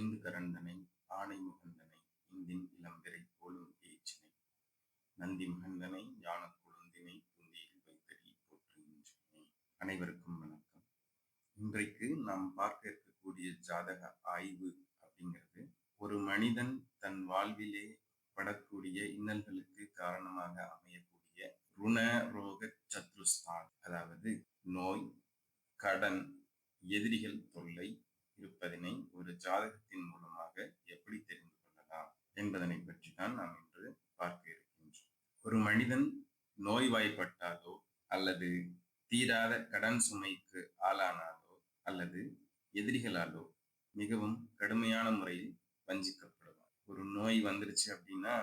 ஐந்து கரந்தனை ஆணை முகந்தனை இந்தின் இளம்பிறை போலும் பேச்சினை நந்தி முகந்தனை ஞான குழந்தினை புந்தியில் வைத்தறி போற்றுகின்றேனே. அனைவருக்கும் வணக்கம். இன்றைக்கு நாம் பார்க்க இருக்கக்கூடிய ஜாதக ஆய்வு அப்படிங்கிறது ஒரு மனிதன் தன் வாழ்விலே படக்கூடிய இன்னல்களுக்கு காரணமாக அமையக்கூடிய ருண ரோக சத்ருஸ்தான் அதாவது நோய் கடன் எதிரிகள் தொல்லை இருப்பதனை ஒரு ஜாதகத்தின் மூலமாக எப்படி தெரிந்து கொள்ளலாம் என்பதனை பற்றி தான் நாம் இன்று பார்க்க இருக்கின்றோம். ஒரு மனிதன் நோய்வாய்ப்பட்டாலோ அல்லது தீராத கடன் சுமைக்கு ஆளானாலோ அல்லது எதிரிகளாலோ மிகவும் கடுமையான முறையில் வஞ்சிக்கப்படுவான். ஒரு நோய் வந்துருச்சு அப்படின்னா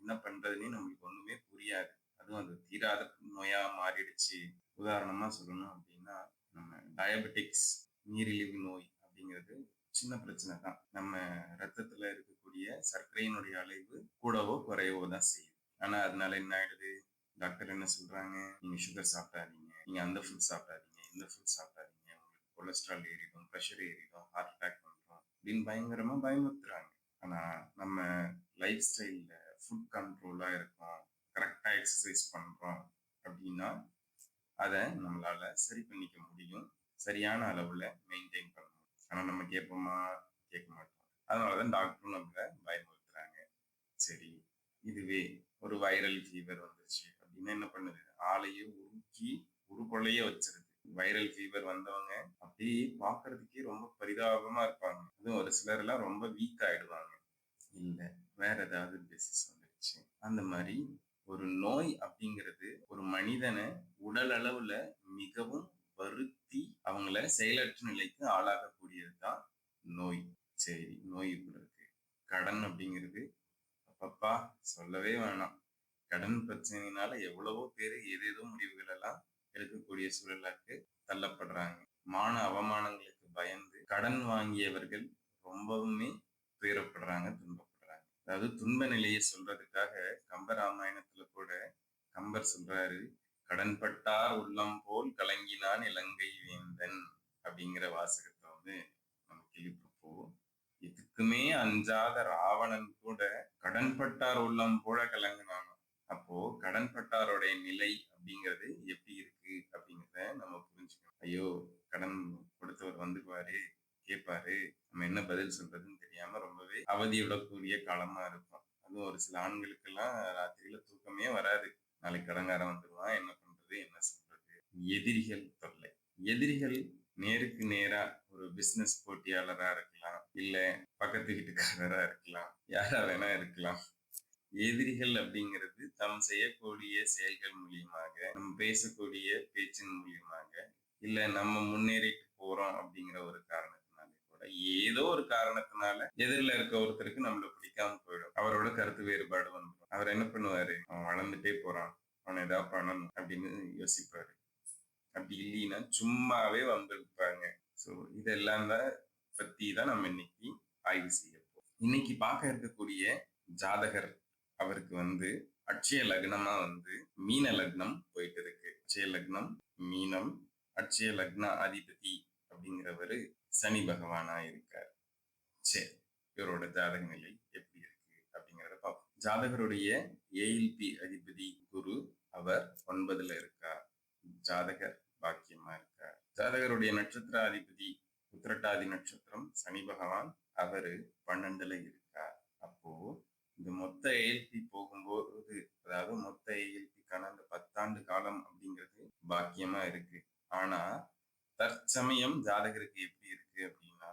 என்ன பண்றதுன்னே நம்மளுக்கு ஒண்ணுமே புரியாது. அதுவும் அது தீராத நோயா மாறிடுச்சு. உதாரணமா சொல்லணும் அப்படின்னா நம்ம டயபெட்டிக்ஸ் நீரிழிவு நோய் அப்படிங்கிறது சின்ன பிரச்சனை தான். நம்ம ரத்தத்துல இருக்கக்கூடிய சர்க்கரையினுடைய அளவு கூடவோ குறையவோ தான் செய்யுது ஆனா அதனால என்ன ஆயிடுது? டாக்டர் என்ன சொல்றாங்க? நீங்க சுகர் சாப்பிடாதீங்க. நீங்க அந்த ஃபுட் சாப்பிடாதீங்க. இந்த ஃபுட் சாப்பிடாதீங்க. உங்களுக்கு கொலஸ்ட்ரால் ஏறிடும் ப்ரெஷர் ஏறிடும் ஹார்ட் அட்டாக் பண்றோம் அப்படின்னு பயங்கரமா பயமுறுத்துறாங்க. ஆனா நம்ம லைஃப் ஸ்டைல்ல ஃபுட் கண்ட்ரோலா இருக்கோம் கரெக்டா எக்ஸசைஸ் பண்றோம் அப்படின்னா அதை நம்மளால சரி பண்ணிக்க முடியும். சரியான அளவுல மெயின்டைன் ஆனால் நம்ம கேட்போமா கேட்க மாட்டோம். அதனாலதான் டாக்டரும் நம்மளை பயமுறுத்துறாங்க. சரி இதுவே ஒரு வைரல் ஃபீவர் வந்துருச்சு அப்படின்னா என்ன பண்ணுது? ஆளையே உருக்கி உருப்பொள்ளையே வச்சிருது. வைரல் ஃபீவர் வந்தவங்க அப்படியே பாக்குறதுக்கே ரொம்ப பரிதாபமா இருப்பாங்க. அதுவும் ஒரு சிலர் எல்லாம் ரொம்ப வீக் ஆயிடுவாங்க. இல்ல வேற ஏதாவது டிசீஸ் வந்துருச்சு. அந்த மாதிரி ஒரு நோய் அப்படிங்கிறது ஒரு மனிதனை உடல் அளவுல மிகவும் வருத்தி அவங்கள செயலற்ற நிலைக்கு ஆளாகக்கூடிய தான் நோய். சரி நோய் இப்படி இருக்கு. கடன் அப்படிங்கிறது அப்பப்பா சொல்லவே வேணாம். கடன் பிரச்சனையினால எவ்வளவோ பேர் ஏதேதோ முடிவுகள் எல்லாம் எடுக்கக்கூடிய சூழலாக்கு தள்ளப்படுறாங்க. மான அவமானங்களுக்கு பயந்து கடன் வாங்கியவர்கள் ரொம்பவுமே துயரப்படுறாங்க துன்பப்படுறாங்க. அதாவது துன்ப நிலையை சொல்றதுக்காக கம்பராமாயணத்துல கூட கம்பர் சொல்றாரு கடன்பட்டார் உள்ளம் போல் கலங்கினான் இலங்கை வேந்தன் அப்படிங்கிற வாசகத்தை வந்து நம்ம கேள்விப்போ இதுக்குமே அஞ்சாத ராவணன் கூட கடன்பட்டார் உள்ளம் போல கலங்கினான் அப்போ கடன்பட்டாருடைய நிலை அப்படிங்கிறது எப்படி இருக்கு அப்படிங்கிறத நம்ம புரிஞ்சுக்கணும். ஐயோ கடன் கொடுத்தவர் வந்துக்குவாரு கேட்பாரு நம்ம என்ன பதில் சொல்றதுன்னு தெரியாம ரொம்பவே அவதியுடக்கூடிய காலமா இருக்கும். அதுவும் ஒரு சில ஆண்களுக்கெல்லாம் ராத்திரியில தூக்கமே வராது. நாளைக்கு கடங்காரம் வந்துடுவான் என்ன பண்றது என்ன சொல்றது? எதிரிகள் தொல்லை. எதிரிகள் நேருக்கு நேரா பிசினஸ் போட்டியாளரா இருக்கலாம் இல்ல பக்கத்து வீட்டுக்காரரா இருக்கலாம் யாரா வேணா இருக்கலாம். எதிரிகள் அப்படிங்கிறது தாம் செய்யக்கூடிய செயல்கள் மூலியமாக நம்ம பேசக்கூடிய பேச்சின் மூலியமாக இல்ல நம்ம முன்னேறிட்டு போறோம் அப்படிங்கிற ஒரு காரணத்தினால கூட ஏதோ ஒரு காரணத்தினால எதிரில இருக்க ஒருத்தருக்கு நம்மள பிடிக்காம போயிடும். அவரோட கருத்து வேறுபாடு வந்துடும் அவர் என்ன பண்ணுவாரு? அவன் வளர்ந்துட்டே போறான். அவன் ஏதாவது பண்ணணும் அப்படின்னு யோசிப்பாரு. அப்படி இல்லைன்னா சும்மாவே வந்திருப்பாங்க. ஸோ இதெல்லாம் தான் பற்றி தான் நம்ம இன்னைக்கு ஆய்வு செய்யப்போம் இன்னைக்கு பார்க்க இருக்கக்கூடிய ஜாதகர் அவருக்கு வந்து அட்சய லக்னமா வந்து மீன லக்னம் போயிட்டு இருக்கு அட்சய லக்னம் மீனம் அட்சய லக்ன அதிபதி அப்படிங்கிறவரு சனி பகவானா இருக்கார். சரி இவரோட ஜாதக நிலை எப்படி இருக்கு அப்படிங்கிறத பார்ப்போம். ஜாதகருடைய ஏஎல்பி அதிபதி குரு அவர் ஒன்பதுல இருக்கார். ஜாதகர் பாக்கியமா இருக்கு ஜாதகருடைய நட்சத்திர அதிபதி உத்திரட்டாதி நட்சத்திரம் சனி பகவான் அவரு பன்னெண்டுல இருக்கார். அப்போ இந்த மொத்த ஏஎல்பி போகும்போது அதாவது மொத்த ஏஎல்பிக்கான அந்த பத்தாண்டு காலம் அப்படிங்கிறது பாக்கியமா இருக்கு. ஆனா தற்சமயம் ஜாதகருக்கு எப்படி இருக்கு அப்படின்னா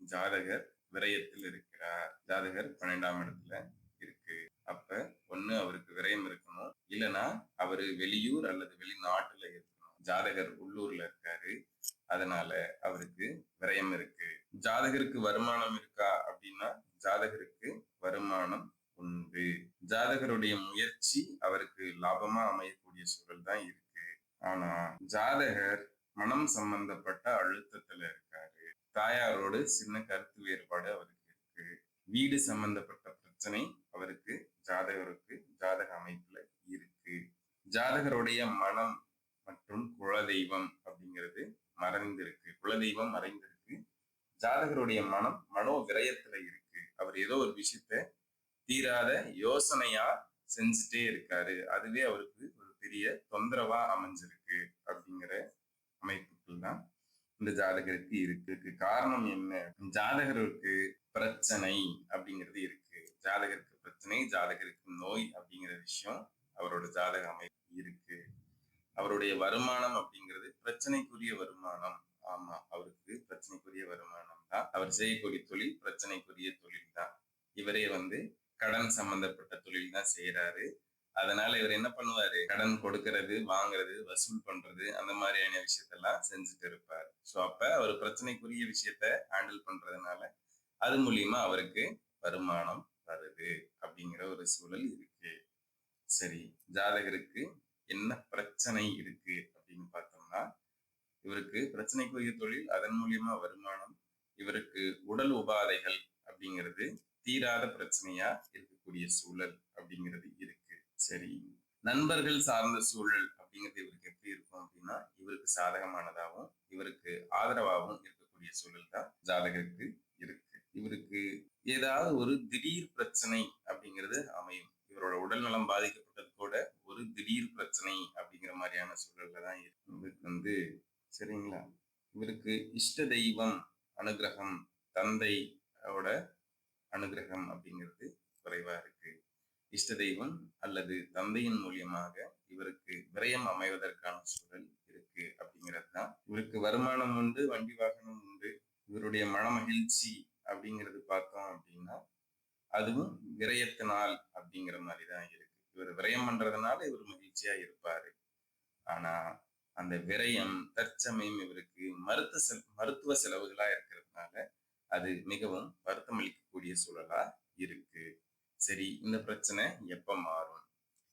ஜாதகர் விரயத்தில் இருக்கிறார். ஜாதகர் பன்னெண்டாம் இடத்துல இருக்கு. அப்ப ஒண்ணு அவருக்கு விரயம் இருக்கணும். இல்லைன்னா அவரு வெளியூர் அல்லது வெளிநாட்டுல இருக்கணும். ஜாதகர் உள்ளூர்ல இருக்க அதனால அவருக்கு விரயம் இருக்கு. ஜாதகருக்கு வருமானம் இருக்கா அப்படின்னா ஜாதகருக்கு வருமானம் உண்டு. ஜாதகருடைய முயற்சி அவருக்கு லாபமா அமையக்கூடிய சூழல் தான் இருக்கு. ஆனா ஜாதகர் மனம் சம்பந்தப்பட்ட அழுத்தத்துல இருக்காரு. தாயாரோடு சின்ன கருத்து வேறுபாடு அவருக்கு இருக்கு. வீடு சம்பந்தப்பட்ட பிரச்சனை அவருக்கு ஜாதகருக்கு ஜாதக அமைப்புல இருக்கு. ஜாதகருடைய மனம் மற்றும் குலதெய்வம் அப்படிங்கிறது மறைந்திருக்கு. குலதெய்வம் மறைந்திருக்கு. ஜாதகருடைய மனம் மனோ விரயத்துல இருக்கு. அவர் ஏதோ ஒரு விஷயத்த தீராத யோசனையா செஞ்சுட்டே இருக்காரு. அதுவே அவருக்கு ஒரு பெரிய தொந்தரவா அமைஞ்சிருக்கு அப்படிங்கிற அமைப்புகள் தான் இந்த ஜாதகருக்கு இருக்கு. காரணம் என்ன? ஜாதகருக்கு பிரச்சனை அப்படிங்கிறது இருக்கு. ஜாதகருக்கு பிரச்சனை ஜாதகருக்கு நோய் அப்படிங்கிற விஷயம் அவரோட ஜாதக அமைப்பு இருக்கு. அவருடைய வருமானம் அப்படிங்கிறது பிரச்சனைக்குரிய வருமானம். ஆமா அவருக்கு பிரச்சனைக்குரிய வருமானம் தான். அவர் செய்யக்கூடிய தொழில் பிரச்சனைக்குரிய தொழில் தான். இவரே வந்து கடன் சம்பந்தப்பட்ட தொழில் தான் செய்யறாரு அதனால இவர் என்ன பண்ணுவாரு? கடன் கொடுக்கறது வாங்குறது வசூல் பண்றது அந்த மாதிரியான விஷயத்தெல்லாம் செஞ்சுட்டு இருப்பாரு. ஸோ அப்ப அவர் பிரச்சனைக்குரிய விஷயத்த ஹேண்டில் பண்றதுனால அது மூலியமா அவருக்கு வருமானம் வருது அப்படிங்கிற ஒரு சூழல் இருக்கு. சரி ஜாதகருக்கு என்ன பிரச்சனை இருக்கு அப்படின்னு பார்த்தோம்னா இவருக்கு பிரச்சனைக்குரிய தொழில் அதன் மூலியமா வருமானம் இவருக்கு உடல் உபாதைகள் அப்படிங்கிறது தீராத பிரச்சனையா இருக்கக்கூடிய சூழல் அப்படிங்கிறது இருக்கு. சரி நண்பர்கள் சார்ந்த சூழல் அப்படிங்கிறது இவருக்கு எப்படி இருக்கும் அப்படின்னா இவருக்கு சாதகமானதாகவும் இவருக்கு ஆதரவாகவும் இருக்கக்கூடிய சூழல் தான் ஜாதகருக்கு இருக்கு. இவருக்கு ஏதாவது ஒரு திடீர் பிரச்சனை அப்படிங்கிறது அமையும். இவரோட உடல் நலம் பாதிக்கப்பட்டது ஒரு திடீர் பிரச்சனை அப்படிங்கிற மாதிரியான சூழல்ல தான் இவருக்கு வந்து சரிங்களா? இவருக்கு இஷ்ட தெய்வம் அனுகிரகம் தந்தையோட அனுகிரகம் அப்படிங்கிறது குறைவா இருக்கு. இஷ்ட தெய்வம் அல்லது தந்தையின் மூலியமாக இவருக்கு விரயம் அமைவதற்கான சூழல் இருக்கு அப்படிங்கிறது தான். இவருக்கு வருமானம் உண்டு வண்டி வாகனம் உண்டு. இவருடைய மன மகிழ்ச்சி அப்படிங்கிறது பார்த்தோம் அப்படின்னா அதுவும் விரயத்தினால் அப்படிங்கிற மாதிரி தான் இருக்கு. இவர் விரயம் பண்றதுனால இவர் மகிழ்ச்சியா இருப்பாரு. ஆனா அந்த விரயம் தற்சமயம் இவருக்கு மருத்துவ செல் மருத்துவ செலவுகளா இருக்கிறதுனால அது மிகவும் வருத்தம் அளிக்கக்கூடிய சூழலா இருக்கு. சரி இந்த பிரச்சனை எப்ப மாறும்?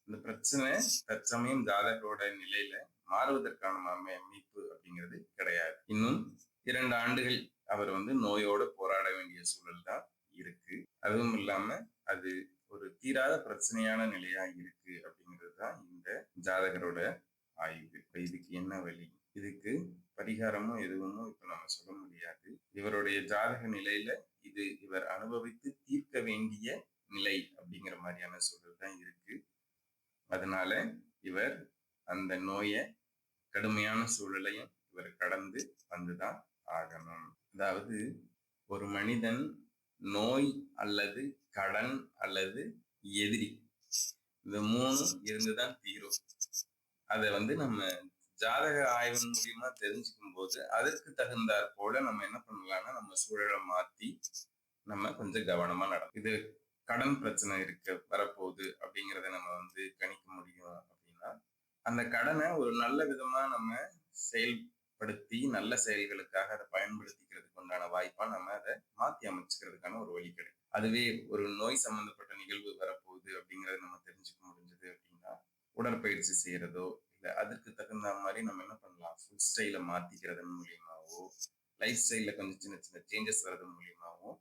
இந்த பிரச்சனை தற்சமயம் ஜாதகரோட நிலையில மாறுவதற்கான அமைப்பு அப்படிங்கிறது கிடையாது. இன்னும் இரண்டு ஆண்டுகள் அவர் வந்து நோயோட போராட வேண்டிய சூழல் தான் இருக்கு. அதுவும் இல்லாம அது ஒரு தீராத பிரச்சனையான நிலையா இருக்கு அப்படிங்கிறது தான் இந்த ஜாதகரோட ஆய்வு. இப்ப இதுக்கு என்ன வழி? இதுக்கு பரிகாரமும் எதுவுமோ இப்ப நம்ம சொல்ல முடியாது. இவருடைய ஜாதக நிலையில இது இவர் அனுபவித்து தீர்க்க வேண்டிய நிலை அப்படிங்கிற மாதிரியான சூழல் தான் இருக்கு. அதனால இவர் அந்த நோயை கடுமையான சூழலையும் இவர் கடந்து வந்துதான் ஆகணும். அதாவது ஒரு மனிதன் நோய் அல்லது கடன் அல்லது எதிரி. இந்த மூணும் இருந்துதான் தீரும். அதை வந்து நம்ம ஜாதக ஆய்வின் மூலியமா தெரிஞ்சுக்கும் போது அதற்கு தகுந்தாற் போல நம்ம என்ன பண்ணலாம்னா நம்ம சூழலை மாத்தி நம்ம கொஞ்சம் கவனமா நடக்கும் இது கடன் பிரச்சனை இருக்க வரப்போகுது அப்படிங்கிறத நம்ம வந்து கணிக்க முடியும் அப்படின்னா அந்த கடனை ஒரு நல்ல விதமா நம்ம செயல்படுத்தி நல்ல செயல்களுக்காக அதை பயன்படுத்தி உண்டான வாய்ப்பா நம்ம அதை மாத்தி அமைச்சுக்கிறதுக்கான ஒரு வழி கிடைக்கும் அதுவே ஒரு நோய் சம்பந்தப்பட்ட நிகழ்வு வரப்போகுது அப்படிங்கறத நம்ம தெரிஞ்சுக்க முடிஞ்சது அப்படின்னா உடற்பயிற்சி செய்யறதோ இல்ல அதற்கு தகுந்த மாதிரி நம்ம என்ன பண்ணலாம்? ஃபுட் ஸ்டைல மாத்திக்கிறதன் மூலியமாவோ லைஃப் ஸ்டைல கொஞ்சம் சின்ன சின்ன சேஞ்சஸ் வர்றது மூலியமாவோ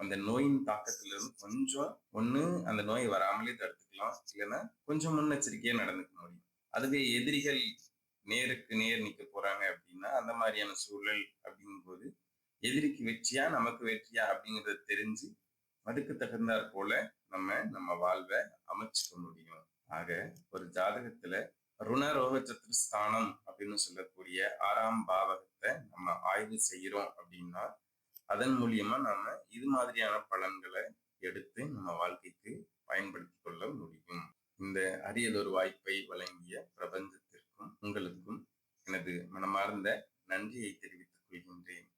அந்த நோயின் தாக்கத்துல இருந்து கொஞ்சம் ஒண்ணு அந்த நோய் வராமலே தடுத்துக்கலாம். இல்லைன்னா கொஞ்சம் முன்னெச்சரிக்கையா நடந்துக்க முடியும். அதுவே எதிரிகள் நேருக்கு நேர் நிக்க போறாங்க அப்படின்னா அந்த மாதிரியான சூழல் அப்படிங்கும்போது எதிரிக்கு வெற்றியா நமக்கு வெற்றியா அப்படிங்கறத தெரிஞ்சு அதுக்கு தகுந்தாற் போல நம்ம நம்ம வாழ்வை அமைச்சுக்க முடியும். ஆக ஒரு ஜாதகத்துல ருணரோக சத்துருஸ்தானம் அப்படின்னு சொல்லக்கூடிய ஆறாம் பாவகத்தை நம்ம ஆய்வு செய்யறோம் அப்படின்னா அதன் மூலியமா நாம இது மாதிரியான பலன்களை எடுத்து நம்ம வாழ்க்கைக்கு பயன்படுத்தி கொள்ள முடியும். இந்த அரியதொரு வாய்ப்பை வழங்கிய பிரபஞ்சத்திற்கும் உங்களுக்கும் எனது மனமார்ந்த நன்றியை தெரிவித்துக் கொள்கின்றேன்.